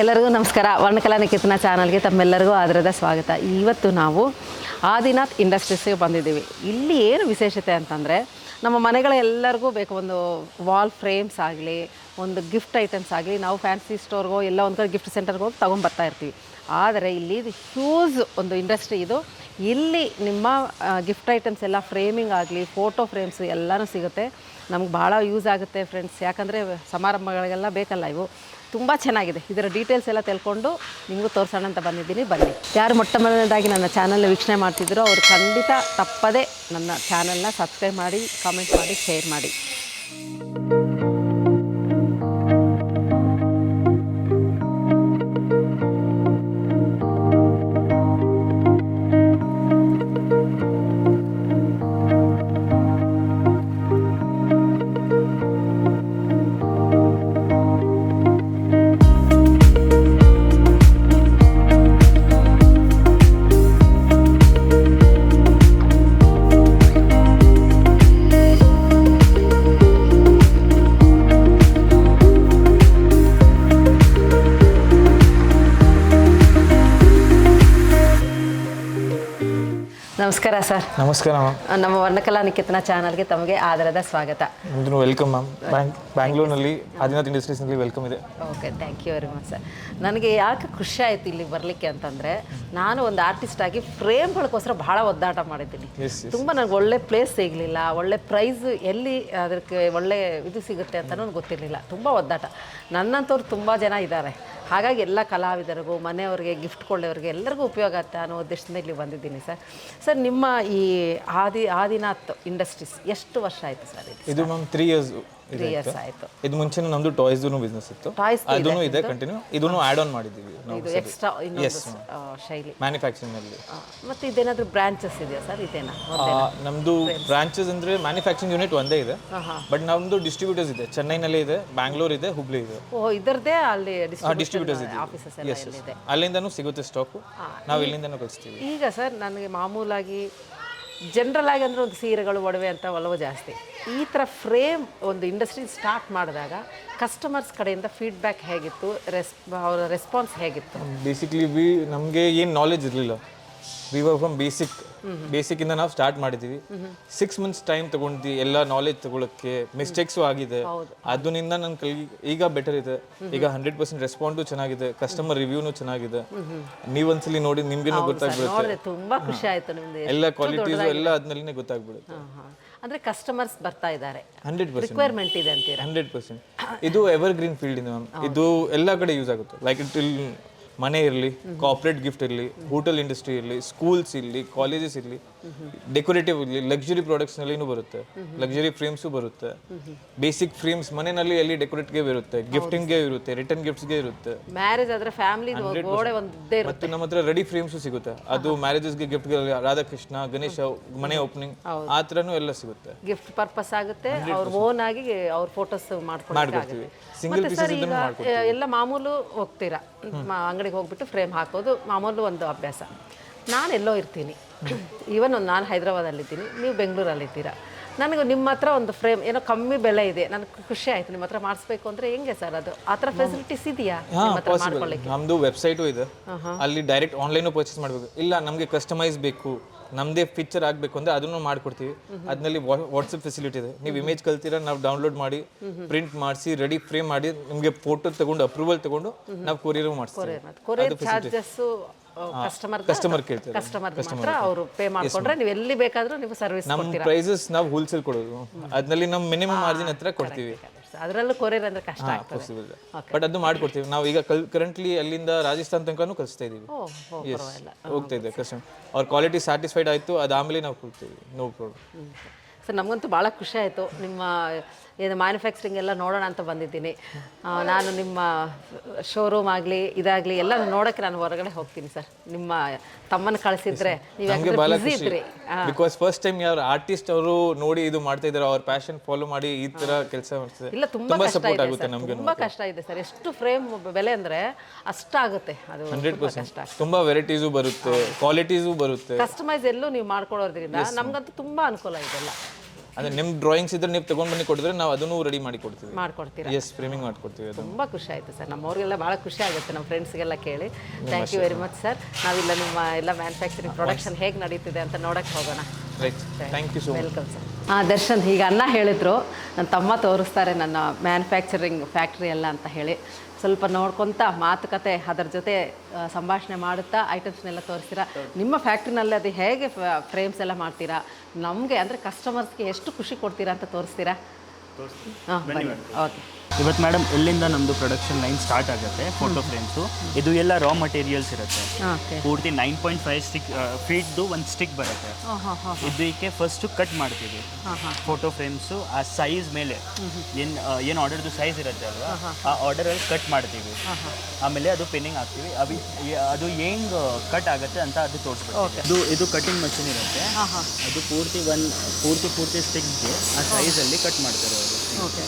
ಎಲ್ಲರಿಗೂ ನಮಸ್ಕಾರ. ವರ್ಣಕಲಾ ನಿಕೇತನ ಚಾನಲ್ಗೆ ತಮ್ಮೆಲ್ಲರಿಗೂ ಆದರದ ಸ್ವಾಗತ. ಇವತ್ತು ನಾವು ಆದಿನಾಥ್ ಇಂಡಸ್ಟ್ರೀಸ್ಗೆ ಬಂದಿದ್ದೀವಿ. ಇಲ್ಲಿ ಏನು ವಿಶೇಷತೆ ಅಂತಂದರೆ, ನಮ್ಮ ಮನೆಗಳ ಎಲ್ಲರಿಗೂ ಬೇಕು ಒಂದು ವಾಲ್ ಫ್ರೇಮ್ಸ್ ಆಗಲಿ, ಒಂದು ಗಿಫ್ಟ್ ಐಟಮ್ಸ್ ಆಗಲಿ, ನಾವು ಫ್ಯಾನ್ಸಿ ಸ್ಟೋರ್ಗೋ ಎಲ್ಲ ಒಂದು ಕಡೆ ಗಿಫ್ಟ್ ಸೆಂಟರ್ಗೆ ಹೋಗಿ ತೊಗೊಂಬರ್ತಾ ಇರ್ತೀವಿ. ಆದರೆ ಇಲ್ಲಿ ಹ್ಯೂಸ್ ಒಂದು ಇಂಡಸ್ಟ್ರಿ ಇದು. ಇಲ್ಲಿ ನಿಮ್ಮ ಗಿಫ್ಟ್ ಐಟಮ್ಸ್ ಎಲ್ಲ ಫ್ರೇಮಿಂಗ್ ಆಗಲಿ ಫೋಟೋ ಫ್ರೇಮ್ಸ್ ಎಲ್ಲನೂ ಸಿಗುತ್ತೆ. ನಮ್ಗೆ ಭಾಳ ಯೂಸ್ ಆಗುತ್ತೆ ಫ್ರೆಂಡ್ಸ್ ಯಾಕಂದರೆ ಸಮಾರಂಭಗಳಿಗೆಲ್ಲ ಬೇಕಲ್ಲ ಇವು. ತುಂಬ ಚೆನ್ನಾಗಿದೆ. ಇದರ ಡೀಟೇಲ್ಸ್ ಎಲ್ಲ ತಿಳ್ಕೊಂಡು ನಿಮಗೂ ತೋರಿಸೋಣ ಅಂತ ಬಂದಿದ್ದೀನಿ. ಬನ್ನಿ. ಯಾರು ಮೊಟ್ಟ ಮೊದಲನೇದಾಗಿ ನನ್ನ ಚಾನಲ್ ವೀಕ್ಷಣೆ ಮಾಡ್ತಿದ್ರು ಅವರು ಖಂಡಿತ ತಪ್ಪದೇ ನನ್ನ ಚಾನಲ್ನ ಸಬ್ಸ್ಕ್ರೈಬ್ ಮಾಡಿ ಕಾಮೆಂಟ್ ಮಾಡಿ ಶೇರ್ ಮಾಡಿ. ನಮಸ್ಕಾರ ಸರ್. ನಮಸ್ಕಾರ ಮ್ಯಾಮ್. ನಮ್ಮ ವರ್ಣಕಲಾ ನಿಕೇತನ ಚಾನಲ್ಗೆ ತಮಗೆ ಆಧಾರದ ಸ್ವಾಗತ. ನಿಮ್ದು ವೆಲ್ಕಮ್ ಮ್ಯಾಮ್. ಬ್ಯಾಂಕ್ ಬ್ಯಾಂಗ್ಳೂರ್ನಲ್ಲಿ ಆದಿನಾಥ್ ಇಂಡಸ್ಟ್ರೀಸ್ನಲ್ಲಿ ವೆಲ್ಕಮ್ ಇದೆ. Okay thank you very much sir. ನನಗೆ ಯಾಕೆ ಖುಷಿ ಆಯಿತು ಇಲ್ಲಿ ಬರಲಿಕ್ಕೆ ಅಂತಂದರೆ ನಾನು ಒಂದು ಆರ್ಟಿಸ್ಟ್ ಆಗಿ ಫ್ರೇಮ್ಗಳಿಗೋಸ್ಕರ ಭಾಳ ಒದ್ದಾಟ ಮಾಡಿದ್ದೀನಿ. ತುಂಬ ನನಗೆ ಒಳ್ಳೆ ಪ್ಲೇಸ್ ಸಿಗಲಿಲ್ಲ ಒಳ್ಳೆ ಪ್ರೈಸ್ ಎಲ್ಲಿ ಅದಕ್ಕೆ ಒಳ್ಳೆ ಇದು ಸಿಗುತ್ತೆ ಅಂತ ನನಗೆ ಗೊತ್ತಿರಲಿಲ್ಲ. ತುಂಬ ಒದ್ದಾಟ. ನನ್ನಂಥವ್ರು ತುಂಬ ಜನ ಇದ್ದಾರೆ. ಹಾಗಾಗಿ ಎಲ್ಲ ಕಲಾವಿದರಿಗೂ, ಮನೆಯವ್ರಿಗೆ ಗಿಫ್ಟ್ ಕೊಳ್ಳೋರಿಗೆ ಎಲ್ಲರಿಗೂ ಉಪಯೋಗ ಆಗುತ್ತೆ ಅನ್ನೋ ಉದ್ದೇಶದಿಂದ ಇಲ್ಲಿ ಬಂದಿದ್ದೀನಿ ಸರ್. ಸರ್, ನಿಮ್ಮ ಈ ಆದಿ, ಆದಿನಾಥ್ ಇಂಡಸ್ಟ್ರೀಸ್ ಎಷ್ಟು ವರ್ಷ ಆಯಿತು ಸರ್ ಇದು? Ma'am three years three years ಆಯ್ತು. ಇದು ಮುಂಚೆ ನಮ್ದು ಟಾಯ್ಸ್ದು ಬಿಸ್ನೆಸ್ ಇತ್ತು. ಟಾಯ್ಸ್ ಅದೂ ಇದೆ ಕಂಟಿನ್ಯೂ ಇದನ್ನು ಆ್ಯಡ್ ಆನ್ ಮಾಡಿದ್ದೀವಿ ಇದು ಎಕ್ಸ್ಟ್ರಾ ಇನ್ನೊಂದು ಶೈಲಿ. ಮ್ಯಾನುಫ್ಯಾಕ್ಚರಿಂಗ್ ಅಲ್ಲಿ. ಮತ್ತೆ ಇದೇನಾದರೂ ಬ್ರಾಂಚಸ್ ಇದೆಯಾ ಸರ್? ಇದೇನಾ? ನಮ್ದು ಬ್ರಾಂಚಸ್ ಅಂದ್ರೆ ಮ್ಯಾನುಫ್ಯಾಕ್ಚರಿಂಗ್ ಯೂನಿಟ್ ಒಂದೇ ಇದೆ. ಬಟ್ ನಮ್ದು ಡಿಸ್ಟ್ರಿಬ್ಯೂಟರ್ಸ್ ಇದೆ. ಚೆನ್ನೈನಲ್ಲಿ ಇದೆ ಬ್ಯಾಂಗ್ಳೂರ್ ಇದೆ ಹುಬ್ಳಿ ಇದೆ. ಓ ಇದರದೇ ಅಲ್ಲಿ ಡಿಸ್ಟ್ರಿಬ್ಯೂಟರ್ಸ್ ಇದೆ ಆಫೀಸಸ್ ಎಲ್ಲ ಇದೆ ಅಲ್ಲಿಂದನೂ ಸಿಗುತ್ತೆ ಸ್ಟಾಕು ನಾವು ಇಲ್ಲಿಂದನೂ ಕಳಿಸ್ತೀವಿ. ಈಗ ಸರ್ ನನಗೆ ಮಾಮೂಲಾಗಿ ಜನರಲ್ ಆಗಿ ಅಂದರೆ ಒಂದು ಸೀರೆಗಳು, ಒಡವೆ ಅಂತ ಒಲವು ಜಾಸ್ತಿ. ಈ ಥರ ಫ್ರೇಮ್ ಒಂದು ಇಂಡಸ್ಟ್ರಿ ಸ್ಟಾರ್ಟ್ ಮಾಡಿದಾಗ ಕಸ್ಟಮರ್ಸ್ ಕಡೆಯಿಂದ ಫೀಡ್ಬ್ಯಾಕ್ ಹೇಗಿತ್ತು ರೆಸ್ ಅವರ ರೆಸ್ಪಾನ್ಸ್ ಹೇಗಿತ್ತು? ಬೇಸಿಕ್ಲಿ ಬಿ ನಮಗೆ ಏನು ನಾಲೆಜ್ ಇರಲಿಲ್ಲ. ವಿ ವರ್ ಫ್ರಮ್ ಬೇಸಿಕ್ ಇಂದ ನಾವು ಸ್ಟಾರ್ಟ್ ಮಾಡಿದೀವಿ. ಸಿಕ್ಸ್ ಮಂತ್ಸ್ ಟೈಮ್ ತಗೊಂಡಿ ಎಲ್ಲ ನಾಲೆಜ್ ತಗೊಳಕ್ಕೆ. ಮಿಸ್ಟೇಕ್ಸು ಆಗಿದೆ. ಅದರಿಂದ ನನ್ನ ಕೈ ಈಗ ಬೆಟರ್ ಇದೆ. ಈಗ ಹಂಡ್ರೆಡ್ ಪರ್ಸೆಂಟ್ ರೆಸ್ಪಾಂಡು ಚೆನ್ನಾಗಿದೆ. ಕಸ್ಟಮರ್ ರಿವ್ಯೂನು ಚೆನ್ನಾಗಿದೆ. ನೀವೊಂದ್ಸಲಿ ನೋಡಿ ನಿಮ್ಗೇನು ಗೊತ್ತಾಗ್ಬಿಡುತ್ತೆ. ತುಂಬಾ ಖುಷಿ ಆಯ್ತು ನಿಮ್ದು. ಎಲ್ಲ ಕ್ವಾಲಿಟೀಸ್ ಎಲ್ಲ ಅದ್ಮೇಲೆ ಗೊತ್ತಾಗ್ಬಿಡುತ್ತೆ. ಹಾಂ ಕಸ್ಟಮರ್ಸ್ ಬರ್ತಾ ಇದ್ದಾರೆ. ಹಂಡ್ರೆಡ್ ಪರ್ಸೆಂಟ್ ರಿಕ್ವೈರ್ಮೆಂಟ್ ಇದೆ ಅಂತೀರಾ? ಹಂಡ್ರೆಡ್ ಪರ್ಸೆಂಟ್ ಇದು ಎವರ್ ಗ್ರೀನ್ ಫೀಲ್ಡ್ ಇದೆ ಮ್ಯಾಮ್ ಇದು ಎಲ್ಲ ಕಡೆ ಯೂಸ್ ಆಗುತ್ತೆ. ಲೈಕ್ ಇಟ್ ಇಲ್ ಮನೆ ಇರಲಿ ಕಾರ್ಪೊರೇಟ್ ಗಿಫ್ಟ್ ಇರಲಿ ಹೋಟೆಲ್ ಇಂಡಸ್ಟ್ರಿ ಇರಲಿ ಸ್ಕೂಲ್ಸ್ ಇರಲಿ ಕಾಲೇಜಸ್ ಇರಲಿ ಡೆಕೋರೇಟಿವ್ ಲಕ್ಸುರಿ ಪ್ರಾಡಕ್ಟ್ಸ್ನಲ್ಲಿನೂ ಬರುತ್ತೆ. ಲಕ್ಸುರಿ ಫ್ರೇಮ್ಸು ಬರುತ್ತೆ. ಬೇಸಿಕ್ ಫ್ರೇಮ್ಸ್ ಮನೆಯಲ್ಲಿ ಎಲ್ಲಿ ಡೆಕೋರೇಟ್ಗೆ ಬರುತ್ತೆ ಗಿಫ್ಟಿಂಗ್ಗೆ ಇರುತ್ತೆ ರಿಟರ್ನ್ ಗಿಫ್ಟ್ಸ್ಗೆ ಇರುತ್ತೆ. ಮ್ಯಾರೇಜ್ ಆದ್ರೆ ಫ್ಯಾಮಿಲಿ ಗೋಡೆ ಒಂದು ಇರುತ್ತೆ. ಮತ್ತು ನಮ್ಮ ಹತ್ರ ರೆಡಿ ಫ್ರೇಮ್ಸು ಸಿಗುತ್ತೆ. ಅದು ಮ್ಯಾರೇಜಸ್ಗೆ ಗಿಫ್ಟ್ಗೆ ರಾಧಾಕೃಷ್ಣ ಗಣೇಶ ಮನೆ ಓಪನಿಂಗ್ ಆ ಥರನೂ ಎಲ್ಲ ಸಿಗುತ್ತೆ. ಗಿಫ್ಟ್ ಪರ್ಪಸ್ ಆಗುತ್ತೆ. ಅವ್ರ ಓನ್ ಆಗಿ ಅವ್ರ ಫೋಟೋಸ್ ಮಾಡ್ಕೊಂಡು ಮಾಡ್ಕೊಡ್ತೀವಿ. ಸಿಂಗಲ್ ಪೀಸಸ್ ಎಲ್ಲ ಮಾಮೂಲು ಹೋಗ್ತೀರಾ? ಅಂಗಡಿಗೆ ಹೋಗ್ಬಿಟ್ಟು ಫ್ರೇಮ್ ಹಾಕೋದು ಮಾಮೂಲು ಒಂದು ಅಭ್ಯಾಸ. ನಾನು ಎಲ್ಲೋ ಇರ್ತೀನಿ. ಈವನ್ ಒಂದು ನಾನು ಹೈದ್ರಾಬಾದಲ್ಲಿದ್ದೀನಿ ನೀವು ಬೆಂಗಳೂರಲ್ಲಿದ್ದೀರಾ? ನನಗೆ ನಿಮ್ಮ ಹತ್ರ ಒಂದು ಫ್ರೇಮ್ ಏನೋ ಕಮ್ಮಿ ಬೆಲೆ ಇದೆ. ನನಗೆ ಖುಷಿ ಆಯ್ತು. ನಿಮ್ಮ ಹತ್ರ ಮಾಡಿಸ್ಬೇಕು ಅಂದರೆ ಹೆಂಗೆ ಸರ್ ಅದು? ಆ ಥರ ಫೆಸಿಲಿಟೀಸ್ ಇದೆಯಾ ನಿಮ್ಮ ಹತ್ರ ಮಾಡ್ಕೊಳ್ಳಿಕ್ಕೆ? ನಮ್ದು ವೆಬ್ಸೈಟು ಇದೆ. ಅಲ್ಲಿ ಡೈರೆಕ್ಟ್ ಆನ್ಲೈನು ಪರ್ಚೇಸ್ ಮಾಡಬೇಕು. ಇಲ್ಲ ನಮಗೆ ಕಸ್ಟಮೈಸ್ ಬೇಕು. ನಮ್ಮದೇ ಪಿಕ್ಚರ್ ಆಗಬೇಕು ಅಂದ್ರೆ ಅದನ್ನು ಮಾಡಿಕೊಡ್ತೀವಿ. ಅದರಲ್ಲಿ ವಾಟ್ಸಪ್ ಫೆಸಿಲಿಟಿ ಇದೆ. ನೀವು ಇಮೇಜ್ ಕಲ್ತೀರಾ ನಾವು ಡೌನ್ಲೋಡ್ ಮಾಡಿ ಪ್ರಿಂಟ್ ಮಾಡಿಸಿ ರೆಡಿ ಫ್ರೇಮ್ ಮಾಡಿ ನಿಮಗೆ ಫೋಟೋ ತಗೊಂಡು ಅಪ್ರೂವಲ್ ತಗೊಂಡು ನಾವು ಕೊರಿಯರ್ ಮಾಡಿಸ್ತೀವಿ. ಕಸ್ಟಮರ್ ಕಸ್ಟಮರ್ ಕೇಳ್ತಾರೆ ಕಸ್ಟಮರ್ ಮಾತ್ರ ಅವರು ಪೇ ಮಾಡ್ಕೊಂಡ್ರೆ ನೀವು ಎಲ್ಲಿ ಬೇಕಾದರೂ ನೀವು ಸರ್ವಿಸ್ ನಮ್ಮ ಪ್ರೈಸಸ್ ನಾವು ಹೋಲ್ಸೇಲ್ ಕೊಡೋದು. ಅದ್ರಲ್ಲಿ ನಮ್ಮ ಮಿನಿಮಮ್ ಮಾರ್ಜಿನ್ ಹತ್ರ ಕೊಡ್ತೀವಿ. ಅದರಲ್ಲೂ ಕೊರಿಯರ್ ಅಂದ್ರೆ ಕಷ್ಟ ಆಗ್ತದೆ. ಬಟ್ ಅದು ಮಾಡ್ಕೊಡ್ತೀವಿ. ನಾವು ಈಗ ಕಲ್ ಕರೆಂಟ್ಲಿ ಅಲ್ಲಿಂದ ರಾಜಸ್ಥಾನ್ ತನಕನೂ ಕಲಿಸ್ತಾ ಇದೀವಿ. ಹೋಗ್ತಾ ಇದ್ದೀವಿ ಕಸ್ಟಮರ್ ಅವ್ರ ಕ್ವಾಲಿಟಿ ಸ್ಯಾಟಿಸ್ಫೈಡ್ ಆಯಿತು ಅದಾದಮೇಲೆ ನಾವು ಕೊಡ್ತೀವಿ. ನೋ ಪ್ರಾಬ್ಲಮ್ ಸರ್ ನಮಗಂತೂ ಭಾಳ ಖುಷಿ ಆಯಿತು. ನಿಮ್ಮ ಏನು ಮ್ಯಾನುಫ್ಯಾಕ್ಚರಿಂಗ್ ಎಲ್ಲ ನೋಡೋಣ ಅಂತ ಬಂದಿದ್ದೀನಿ. ನಾನು ನಿಮ್ಮ ಶೋರೂಮ್ ಆಗಲಿ ಇದಾಗಲಿ ಎಲ್ಲ ನೋಡೋಕ್ಕೆ ನಾನು ಹೊರಗಡೆ ಹೋಗ್ತೀನಿ ಸರ್. ನಿಮ್ಮ ತಮ್ಮನ ಕಳಿಸಿದ್ರೆ ನಮಗೆ ಖುಷಿ ಇದ್ರಿ. ಬಿಕಾಸ್ ಫಸ್ಟ್ ಟೈಮ್ ಯಾರು ಆರ್ಟಿಸ್ಟ್ ಅವರು ನೋಡಿ ಇದು ಮಾಡ್ತಾ ಇದ್ದಾರೆ ಅವ್ರ ಪ್ಯಾಷನ್ ಫಾಲೋ ಮಾಡಿ ಈ ತರ ಕೆಲಸ ಇಲ್ಲ ತುಂಬ ತುಂಬಾ ಕಷ್ಟ ಸಪೋರ್ಟ್ ಇದೆ ಆಗುತ್ತೆ ಸರ್. ನಮಗೆ ತುಂಬಾ ಕಷ್ಟ ಇದೆ ಸರ್. ಎಷ್ಟು ಫ್ರೇಮ್ ಬೆಲೆ ಅಂದರೆ ಅಷ್ಟಾಗುತ್ತೆ. ಅದು ಹಂಡ್ರೆಡ್ ತುಂಬ ಪರ್ಸೆಂಟ್ ಕಷ್ಟ. ತುಂಬಾ ವೆರೈಟೀಸ್ ಬರುತ್ತೆ ಕ್ವಾಲಿಟೀಸು ಬರುತ್ತೆ. ಕಸ್ಟಮೈಸ್ ಎಲ್ಲೂ ನೀವು ಮಾಡ್ಕೊಡೋದ್ರಿಂದ ನಮ್ಗಂತೂ ತುಂಬಾ ಅನುಕೂಲ ಇದೆಲ್ಲ ಅಂದರೆ ನಿಮ್ಮ ಡ್ರಾಯಿಂಗ್ಸ್ ಇದ್ರೆ ನೀವು ತಗೊಂಡ್ ಬನ್ನಿ ಕೊಡಿದ್ರೆ ನಾವು ಅದನ್ನು ರೆಡಿ ಮಾಡಿ ಕೊಡ್ತೀವಿ. ಮಾಡ್ಕೊಡ್ತೀವಿ ಎಸ್ ಫ್ರೇಮಿಂಗ್ ಮಾಡ್ಕೊಡ್ತೀವಿ ಅದು ತುಂಬ ಖುಷಿ ಆಯ್ತು ಸರ್. ನಮ್ಮವ್ರಿಗೆಲ್ಲ ಭಾಳ ಖುಷಿ ಆಗುತ್ತೆ ನಮ್ಮ ಫ್ರೆಂಡ್ಸ್ಗೆಲ್ಲ ಕೇಳಿ. Thank you very much sir ನಾವಿಲ್ಲ ನಿಮ್ಮ ಎಲ್ಲ ಮ್ಯಾನುಫ್ಯಾಕ್ಚರಿಂಗ್ ಪ್ರೊಡಕ್ಷನ್ ಹೇಗೆ ನಡೀತಿದೆ ಅಂತ ನೋಡಕ್ಕೆ ಹೋಗೋಣ. Right thank you so much welcome sir ಹಾಂ ದರ್ಶನ್ ಈಗ ಅಣ್ಣ ಹೇಳಿದ್ರು ನನ್ನ ತಮ್ಮ ತೋರಿಸ್ತಾರೆ ನನ್ನ ಮ್ಯಾನುಫ್ಯಾಕ್ಚರಿಂಗ್ ಫ್ಯಾಕ್ಟ್ರಿ ಎಲ್ಲ ಅಂತ ಹೇಳಿ. ಸ್ವಲ್ಪ ನೋಡ್ಕೊತ ಮಾತುಕತೆ ಅದರ ಜೊತೆ ಸಂಭಾಷಣೆ ಮಾಡುತ್ತಾ ಐಟಮ್ಸ್ನೆಲ್ಲ ತೋರಿಸ್ತೀರಾ? ನಿಮ್ಮ ಫ್ಯಾಕ್ಟ್ರಿನಲ್ಲಿ ಅದು ಹೇಗೆ ಫ್ರೇಮ್ಸ್ ಎಲ್ಲ ಮಾಡ್ತೀರಾ? ನಮಗೆ ಅಂದರೆ ಕಸ್ಟಮರ್ಸ್ಗೆ ಎಷ್ಟು ಖುಷಿ ಕೊಡ್ತೀರಾ ಅಂತ ತೋರಿಸ್ತೀರಾ? ಹಾಂ ಓಕೆ. ಇವತ್ತು ಮೇಡಮ್ ಎಲ್ಲಿಂದ ನಮ್ಮದು ಪ್ರೊಡಕ್ಷನ್ ಲೈನ್ ಸ್ಟಾರ್ಟ್ ಆಗುತ್ತೆ ಫೋಟೋ ಫ್ರೇಮ್ಸು ಇದು ಎಲ್ಲ ರಾ ಮಟೀರಿಯಲ್ಸ್ ಇರುತ್ತೆ. ಪೂರ್ತಿ ನೈನ್ ಪಾಯಿಂಟ್ ಫೈವ್ ಸ್ಟಿಕ್ ಫೀಟ್ದು ಒಂದು ಸ್ಟಿಕ್ ಬರುತ್ತೆ. ಇದಕ್ಕೆ ಫಸ್ಟು ಕಟ್ ಮಾಡ್ತೀವಿ. ಫೋಟೋ ಫ್ರೇಮ್ಸು ಆ ಸೈಜ್ ಮೇಲೆ. ಏನು ಏನು ಆರ್ಡರ್ದು ಸೈಜ್ ಇರುತ್ತೆ ಅಲ್ವಾ? ಆ ಆರ್ಡರಲ್ಲಿ ಕಟ್ ಮಾಡ್ತೀವಿ. ಆಮೇಲೆ ಅದು ಪಿನ್ನಿಂಗ್ ಹಾಕ್ತೀವಿ. ಅವಿ ಅದು ಹೆಂಗ್ ಕಟ್ ಆಗುತ್ತೆ ಅಂತ ಅದು ತೋರಿಸ್ಬೇಕು ಇದು ಇದು ಕಟಿಂಗ್ ಮಷಿನ್ ಇರುತ್ತೆ. ಅದು ಪೂರ್ತಿ ಒಂದು ಪೂರ್ತಿ ಪೂರ್ತಿ ಸ್ಟಿಕ್ಗೆ ಆ ಸೈಜಲ್ಲಿ ಕಟ್ ಮಾಡ್ತಾರೆ ಅವರು. ಓಕೆ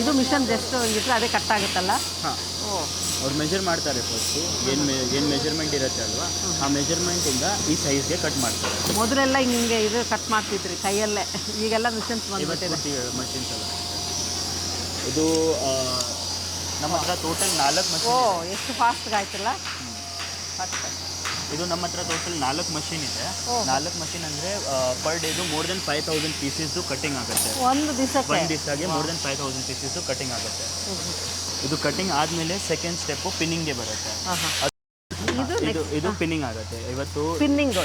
ಇದು ಮಿಷನ್ ಜಸ್ಟ್ ಇಟ್ಟರೆ ಅದೇ ಕಟ್ ಆಗುತ್ತಲ್ಲ? ಹಾಂ. ಓ. ಅವ್ರು ಮೆಜರ್ ಮಾಡ್ತಾರೆ ಫಸ್ಟು ಏನು ಮೆ ಏನು ಮೆಜರ್ಮೆಂಟ್ ಇರುತ್ತೆ ಅಲ್ವಾ? ಆ ಮೆಜರ್ಮೆಂಟಿಂದ ಈ ಸೈಜ್ಗೆ ಕಟ್ ಮಾಡ್ತಾರೆ. ಮೊದಲೆಲ್ಲ ಹಿಂಗೆ ಇದು ಕಟ್ ಮಾಡ್ತಿದ್ರಿ ಕೈಯಲ್ಲೇ. ಈಗೆಲ್ಲ ಮಿಷನ್ಸ್ ಬಂದ್ಬಿಟ್ಟಿದೆ. ಮಷಿನ್ಸ್ ಎಲ್ಲ. ಇದು ಆ, ನಮ್ಮ ಹತ್ರ ಟೋಟಲ್ ನಾಲ್ಕು ಓ ಮಷಿನ್ ಎಷ್ಟು ಫಾಸ್ಟ್ಗೆ ಆಯ್ತಲ್ಲ ಫಾಸ್ಟ್ ಇದು ನಮ್ಮ ಹತ್ರ ಟೋಟಲ್ ನಾಲ್ಕು ಮಷಿನ್ ಇದೆ. ನಾಲ್ಕು ಮಷಿನ್ ಅಂದ್ರೆ per ಡೇದು more than five thousand pieces cutting ಆಗುತ್ತೆ. ಒಂದು ದಿವಸ ಒಂದು ದಿವಸಗೆ more than five thousand pieces cutting ಆಗುತ್ತೆ. ಇದು ಕಟಿಂಗ್ ಆದಮೇಲೆ ಸೆಕೆಂಡ್ ಸ್ಟೆಪ್ ಪಿನ್ನಿಂಗ್ಗೆ ಬರುತ್ತೆ. ಇದು ಇದು ಪಿನ್ನಿಂಗ್ ಆಗುತ್ತೆ. ಇವತ್ತು ಪಿನ್ನಿಂಗ್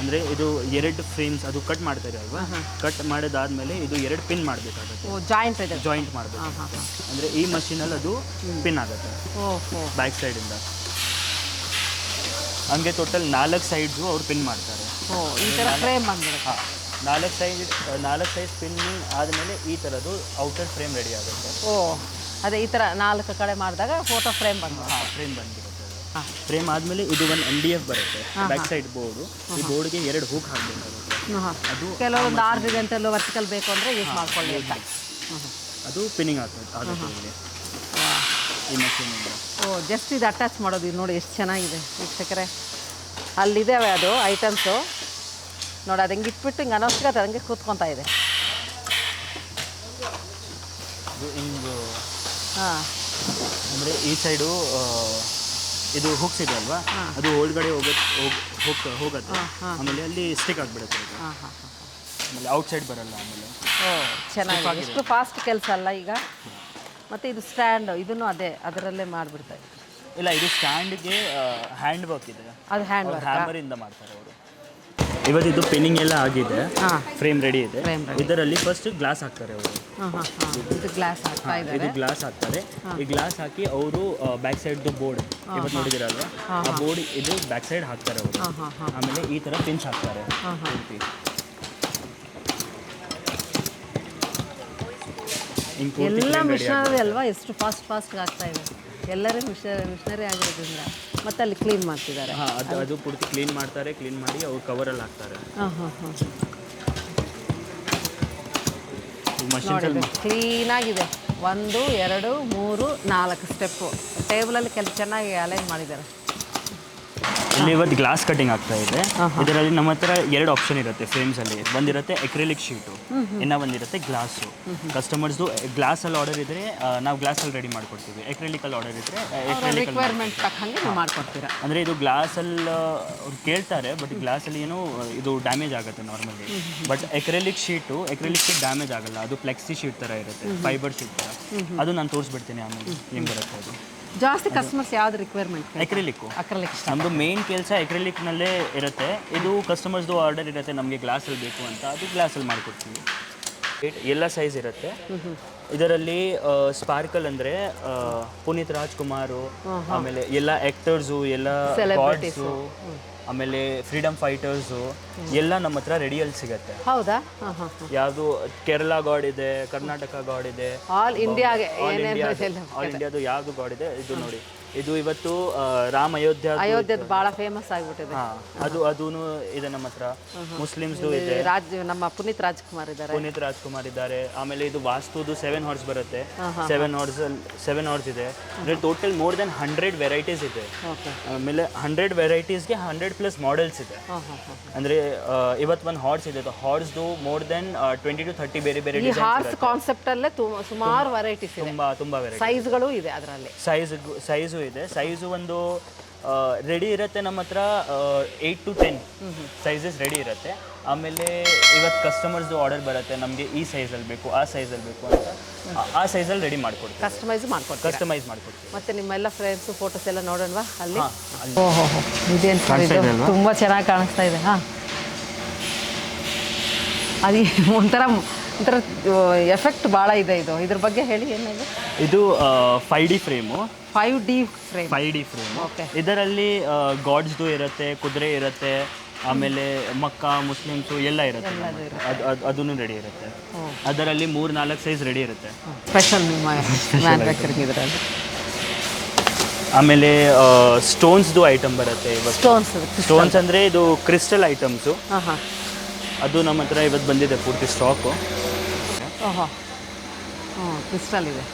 ಅಂದ್ರೆ ಇದು ಎರಡು ಫ್ರೇಮ್ಸ್ ಅದು ಕಟ್ ಮಾಡ್ತಾರೆ ಅಲ್ವಾ ಕಟ್ ಮಾಡಿದಾದ್ಮೇಲೆ ಇದು ಎರಡು ಪಿನ್ ಮಾಡಬೇಕಾಗುತ್ತೆ. ಜಾಯಿಂಟ್ ಇದೆ. ಜಾಯಿಂಟ್ ಮಾಡಬೇಕು ಅಂದ್ರೆ ಈ ಮಷೀನಲ್ಲಿ ಅದು ಪಿನ್ ಆಗುತ್ತೆ. ಬ್ಯಾಕ್ ಸೈಡಿಂದ ಹಂಗೆ ಟೋಟಲ್ ನಾಲ್ಕು ಸೈಡ್ಸು ಅವ್ರು ಪಿನ್ ಮಾಡ್ತಾರೆ. ಓ ಈ ಥರ ಫ್ರೇಮ್ ಹಾಂ ನಾಲ್ಕು ಸೈಡ್ ನಾಲ್ಕು ಸೈಡ್ ಪಿನ್ ಆದಮೇಲೆ ಈ ಥರದ್ದು ಔಟರ್ ಫ್ರೇಮ್ ರೆಡಿ ಆಗುತ್ತೆ. ಓ ಅದೇ ಈ ಥರ ನಾಲ್ಕು ಕಡೆ ಮಾಡಿದಾಗ ಫೋಟೋ ಫ್ರೇಮ್ ಬಂದು ಹಾಂ ಫ್ರೇಮ್ ಬಂದಿರುತ್ತೆ ಹಾಂ. ಫ್ರೇಮ್ ಆದಮೇಲೆ ಇದು ಒಂದು ಎಂ ಡಿ ಎಫ್ ಬರುತ್ತೆ. ಬ್ಯಾಕ್ ಸೈಡ್ ಬೋರ್ಡು ಈ ಬೋರ್ಡ್ಗೆ ಎರಡು ಹೂಕ್ ಹಾಕಬೇಕಾಗುತ್ತೆ. ಅದು ಕೆಲವೊಂದು ಆರು ಅಂತ ವರ್ಟಿಕಲ್ ಬೇಕು ಅಂದರೆ ಯೂಸ್ ಮಾಡ್ಕೊಳ್ಳಿ ಅದು ಪಿನ್ನಿಂಗ್ ಆಗ್ತದೆ ಈ ಮಷೀನಿಂದ. ಓ ಜಸ್ಟ್ ಇದು ಅಟ್ಯಾಚ್ ಮಾಡೋದು. ಇದು ನೋಡಿ ಎಷ್ಟು ಚೆನ್ನಾಗಿದೆ ವೀಕ್ಷಕರೇ. ಅಲ್ಲಿದ್ದಾವೆ ಅದು ಐಟಮ್ಸು ನೋಡಿ ಅದು ಹೆಂಗೆ ಇಟ್ಬಿಟ್ಟು ಹಿಂಗೆ ಅನ್ನೋಸ್ಗೆ ಅದು ಹಂಗೆ ಕೂತ್ಕೊತಾ ಇದೆ. ಹಾಂ. ಅಂದರೆ ಈ ಸೈಡು ಇದು ಹುಕ್ಸ್ ಇದೆ ಅಲ್ವಾ? ಅದು ಒಳಗಡೆ ಹೋಗುತ್ತೆ ಹೋಗ್ ಹೋಗುತ್ತೆ. ಆಮೇಲೆ ಅಲ್ಲಿ ಸ್ಟಿಕ್ ಆಗಿಬಿಡುತ್ತೆ ಹಾಂ ಹಾಂ ಹಾಂ ಆಮೇಲೆ ಔಟ್ ಸೈಡ್ ಬರಲ್ಲ ಆಮೇಲೆ. ಓ ಚೆನ್ನಾಗಿದೆ. ಎಷ್ಟು ಫಾಸ್ಟ್ ಕೆಲಸ ಅಲ್ಲ ಈಗ. ಮತ್ತು ಇದು ಸ್ಟ್ಯಾಂಡ್ ಇದನ್ನು ಅದೇ ಅದರಲ್ಲೇ ಮಾಡಿಬಿಡ್ತಾರೆ ಇಲ್ಲ ಇದು ಸ್ಟ್ಯಾಂಡ್ಗೆ ಹ್ಯಾಂಡ್ ವರ್ಕ್ ಇದೆ. ಅದು ಹ್ಯಾಂಡ್ ವರ್ಕ್ ಹ್ಯಾಮರಿಂದ ಮಾಡ್ತಾರೆ ಅವರು. ಇವತ್ತು ಇದು ಪಿನ್ನಿಂಗ್ ಎಲ್ಲ ಆಗಿದೆ. ಫ್ರೇಮ್ ರೆಡಿ ಇದೆ. ಇದರಲ್ಲಿ ಫಸ್ಟ್ ಗ್ಲಾಸ್ ಹಾಕ್ತಾರೆ ಅವರು. ಇದು ಗ್ಲಾಸ್ ಹಾಕ್ತಾ ಇದು ಗ್ಲಾಸ್ ಹಾಕ್ತಾರೆ. ಈ ಗ್ಲಾಸ್ ಹಾಕಿ ಅವರು ಬ್ಯಾಕ್ ಸೈಡ್ದು ಬೋರ್ಡ್ ಇವತ್ತು ನೋಡಿದಿರಲ್ವಾ ಆ ಬೋರ್ಡ್ ಇದು ಬ್ಯಾಕ್ ಸೈಡ್ ಹಾಕ್ತಾರೆ ಅವರು. ಆಮೇಲೆ ಈ ಥರ ಪಿಂಚ್ ಹಾಕ್ತಾರೆ ಪೂರ್ತಿ. ಹಿಂಗ್ ಪೂರ್ತಿ ಎಲ್ಲ ಮಿಷನರಿ ಅಲ್ವಾ? ಎಷ್ಟು ಫಾಸ್ಟ್ ಫಾಸ್ಟ್ ಆಗ್ತಾ ಇದೆ. ಎಲ್ಲರೂ ಮಿಷ ಮಿಷನರಿ ಆಗಿರೋದ್ರಿಂದ. ಮತ್ತೆ ಅಲ್ಲಿ ಕ್ಲೀನ್ ಮಾಡ್ತಿದ್ದಾರೆ. ಹಾಂ ಅದು ಅದು ಪೂರ್ತಿ ಕ್ಲೀನ್ ಮಾಡ್ತಾರೆ ಕ್ಲೀನ್ ಮಾಡಿ ಅವ್ರು ಕವರಲ್ಲಿ ಹಾಕ್ತಾರೆ. ಹಾಂ ಹಾಂ ಹಾಂ. ಮಷಿನ್ಸ್ ನೋಡಿ ಕ್ಲೀನಾಗಿದೆ ಒಂದು ಎರಡು ಮೂರು ನಾಲ್ಕು ಸ್ಟೆಪ್ಪು ಟೇಬಲಲ್ಲಿ ಕೆಲ ಚೆನ್ನಾಗಿ ಅಲೈನ್ ಮಾಡಿದ್ದಾರೆ. ಇಲ್ಲಿ ಇವತ್ತು ಗ್ಲಾಸ್ ಕಟಿಂಗ್ ಆಗ್ತಾ ಇದೆ. ಇದರಲ್ಲಿ ನಮ್ಮ ಹತ್ರ ಎರಡು ಆಪ್ಷನ್ ಇರುತ್ತೆ ಫ್ರೇಮ್ಸ್ ಅಲ್ಲಿ. ಬಂದಿರುತ್ತೆ ಎಕ್ರಿಲಿಕ್ ಶೀಟು ಇನ್ನ ಒಂದಿರುತ್ತೆ ಗ್ಲಾಸು ಕಸ್ಟಮರ್ಸ್ದು ಗ್ಲಾಸ್ ಅಲ್ಲಿ ಆರ್ಡರ್ ಇದ್ರೆ ಆ, ನಾವು ಗ್ಲಾಸ್ ಅಲ್ಲಿ ರೆಡಿ ಮಾಡ್ಕೊಡ್ತೀವಿ. ಎಕ್ರಿಲಿಕ್ ಅಲ್ಲಿ ಆರ್ಡರ್ ಇದ್ರೆ ಎಕ್ರಿಲಿಕ್ ರಿಕ್ವೈರ್ಮೆಂಟ್ ತಕ್ಕಂಗೆ ನೀವು ಮಾಡ್ಕೊಡ್ತೀರಾ. ಅಂದ್ರೆ ಇದು ಗ್ಲಾಸ್ ಅಲ್ಲಿ ಅವ್ರು ಕೇಳ್ತಾರೆ ಬಟ್ ಗ್ಲಾಸ್ ಅಲ್ಲಿ ಏನು ಇದು ಡ್ಯಾಮೇಜ್ ಆಗುತ್ತೆ normally but acrylic sheet acrylic sheet damage ಆಗಲ್ಲ. ಅದು ಫ್ಲೆಕ್ಸಿ ಶೀಟ್ ತರ ಇರುತ್ತೆ ಫೈಬರ್ ಶೀಟ್ ತರ. ಅದು ನಾನು ತೋರಿಸ್ಬಿಡ್ತೀನಿ ಆಮೇಲೆ ಹೆಂಗ್ ಬರುತ್ತೆ ಅದು. ಜಾಸ್ತಿ ಕಸ್ಟಮರ್ಸ್ ಯಾವ್ದು ರಿಕ್ವೈರ್ಮೆಂಟ್ ಎಕ್ರಿಲಿಕ್ ಅಕ್ರಲಿಕ್ ನಮ್ದು ಮೇನ್ ಕೆಲಸ ಎಕ್ರೆಲಿಕ್ನಲ್ಲೇ ಇರುತ್ತೆ. ಇದು ಕಸ್ಟಮರ್ಸ್ದು ಆರ್ಡರ್ ಇರುತ್ತೆ ನಮಗೆ ಗ್ಲಾಸಲ್ಲಿ ಬೇಕು ಅಂತ. ಅದು ಗ್ಲಾಸಲ್ಲಿ ಮಾಡಿಕೊಡ್ತೀವಿ. ಎಲ್ಲ ಸೈಜ್ ಇರುತ್ತೆ. ಇದರಲ್ಲಿ ಸ್ಪಾರ್ಕಲ್ ಅಂದ್ರೆ ಪುನೀತ್ ರಾಜ್ಕುಮಾರು ಆಮೇಲೆ ಎಲ್ಲ ಆಕ್ಟರ್ಸು ಎಲ್ಲ ಆಮೇಲೆ ಫ್ರೀಡಮ್ ಫೈಟರ್ಸು ಎಲ್ಲ ನಮ್ಮ ಹತ್ರ ರೆಡಿಯಲ್ಲಿ ಸಿಗುತ್ತೆ. ಹೌದಾ? ಹಾಂ ಹಾಂ ಹಾಂ. ಯಾವುದು ಕೇರಳ ಗಾಡ್ ಇದೆ ಕರ್ನಾಟಕ ಗಾಡ್ ಇದೆ ಆಲ್ ಇಂಡಿಯಾಗೆ ಆಲ್ ಇಂಡಿಯಾದು ಯಾವುದು ಗಾಡ್ ಇದೆ ಇದು ನೋಡಿ. ಇದು ಇವತ್ತು ರಾಮ ಅಯೋಧ್ಯ ಅಯೋಧ್ಯದ ಬಹಳ ಫೇಮಸ್ ಆಗಿಬಿಟ್ಟಿದೆ. ಅದು ಅದೂ ಇದೆ ನಮ್ಮ ಹತ್ರ. ಮುಸ್ಲಿಮ್ಸ್ ಇದೆ. ರಾಜ್ ನಮ್ಮ ಪುನೀತ್ ರಾಜ್ಕುಮಾರ್ ಇದ್ದಾರೆ. ಪುನೀತ್ ರಾಜ್ಕುಮಾರ್ ಇದ್ದಾರೆ. ಆಮೇಲೆ ಇದು ವಾಸ್ತುದು ಸೆವೆನ್ ಹಾರ್ಸ್ ಬರುತ್ತೆ. ಸೆವೆನ್ ಹಾರ್ಸ್ ಸೆವೆನ್ ಹಾರ್ಸ್ ಇದೆ. ಅಂದ್ರೆ total more than hundred varieties ಇದೆ. ಆಮೇಲೆ ಹಂಡ್ರೆಡ್ ವೆರೈಟೀಸ್ಗೆ ಹಂಡ್ರೆಡ್ ಪ್ಲಸ್ ಮಾಡೆಲ್ಸ್ ಇದೆ. ಅಂದ್ರೆ ಇವತ್ ಇವತ್ತು ಒಂದು ಹಾರ್ಸ್ ಇದೆ. ಹಾರ್ಸ್ದು more than twenty to thirty ಬೇರೆ ಬೇರೆ ಈ ಕಾನ್ಸೆಪ್ಟ್ ಅಲ್ಲೇ ಸುಮಾರು ವೆರೈಟೀಸ್ ತುಂಬಾ ತುಂಬಾ ಸೈಜ್ಗಳು ಇದೆ. ಅದರಲ್ಲಿ. ಸೈಜ್ ಸೈಜು ಇದೆ ಸೈಜು ಒಂದು ರೆಡಿ ಇರುತ್ತೆ ನಮ್ಮ ಹತ್ರ eight to ten sizes ready ಇರುತ್ತೆ. ಆಮೇಲೆ ಇವತ್ತು ಕಸ್ಟಮರ್ಸ್ ಆರ್ಡರ್ ಬರುತ್ತೆ ನಮಗೆ ಈ ಸೈಜಲ್ಲಿ ಬೇಕು ಆ ಸೈಜಲ್ಲಿ ಬೇಕು ಅಂತ. ಆ- ಸೈಜಲ್ಲಿ ರೆಡಿ ಮಾಡ್ಕೊಡ್ತೀವಿ. ಕಸ್ಟಮೈಸ್ ಮಾಡ್ಕೊಡ್ತೀವಿ ಕಸ್ಟಮೈಸ್ ಮಾಡ್ಕೊಡ್ತೀವಿ. ಮತ್ತೆ ನಿಮ್ಮೆಲ್ಲ ಫ್ರೇಮ್ಸ್ ಫೋಟೋಸ್ ಎಲ್ಲ ನೋಡೋಣವಾ ಅಲ್ಲಿ? ಓಹೋ ಇದೇನು? ತುಂಬ ಚೆನ್ನಾಗಿ ಕಾಣಿಸ್ತಾ ಇದೆ ಹಾಂ. ಅದು ಒಂಥರ ಒಂಥರ ಎಫೆಕ್ಟ್ ಭಾಳ ಇದೆ ಇದು. ಇದ್ರ ಬಗ್ಗೆ ಹೇಳಿ ಏನಿದೆ ಇದು five D frame five D frame five D frame Okay. ಇದರಲ್ಲಿ ಗಾಡ್ಸ್ದು ಇರುತ್ತೆ ಕುದುರೆ ಇರುತ್ತೆ ಆಮೇಲೆ ಮಕ್ಕ ಮುಸ್ಲಿಮ್ಸು ಎಲ್ಲ ಇರುತ್ತೆ ಅದು ಅದು ಅದೂ ರೆಡಿ ಇರುತ್ತೆ. ಅದರಲ್ಲಿ ಮೂರು ನಾಲ್ಕು ಸೈಜ್ ರೆಡಿ ಇರುತ್ತೆ ಸ್ಪೆಷಲ್ ನಿಮ್ಮ ಮ್ಯಾನುಫ್ಯಾಕ್ಚರಿಂಗ್ ಇದರಲ್ಲಿ. ಆಮೇಲೆ ಸ್ಟೋನ್ಸ್ದು ಐಟಮ್ ಬರುತ್ತೆ ಇವತ್ತು. ಸ್ಟೋನ್ಸ್ ಸ್ಟೋನ್ಸ್ ಅಂದರೆ ಇದು ಕ್ರಿಸ್ಟಲ್ ಐಟಮ್ಸು ಹಾಂ ಹಾಂ ಅದು ನಮ್ಮ ಹತ್ರ ಇವತ್ತು ಬಂದಿದೆ ಪೂರ್ತಿ ಸ್ಟಾಕು ಓಹೋ. ಹ್ಞೂ ಕ್ರಿಸ್ಟಲ್ ಇದೆ.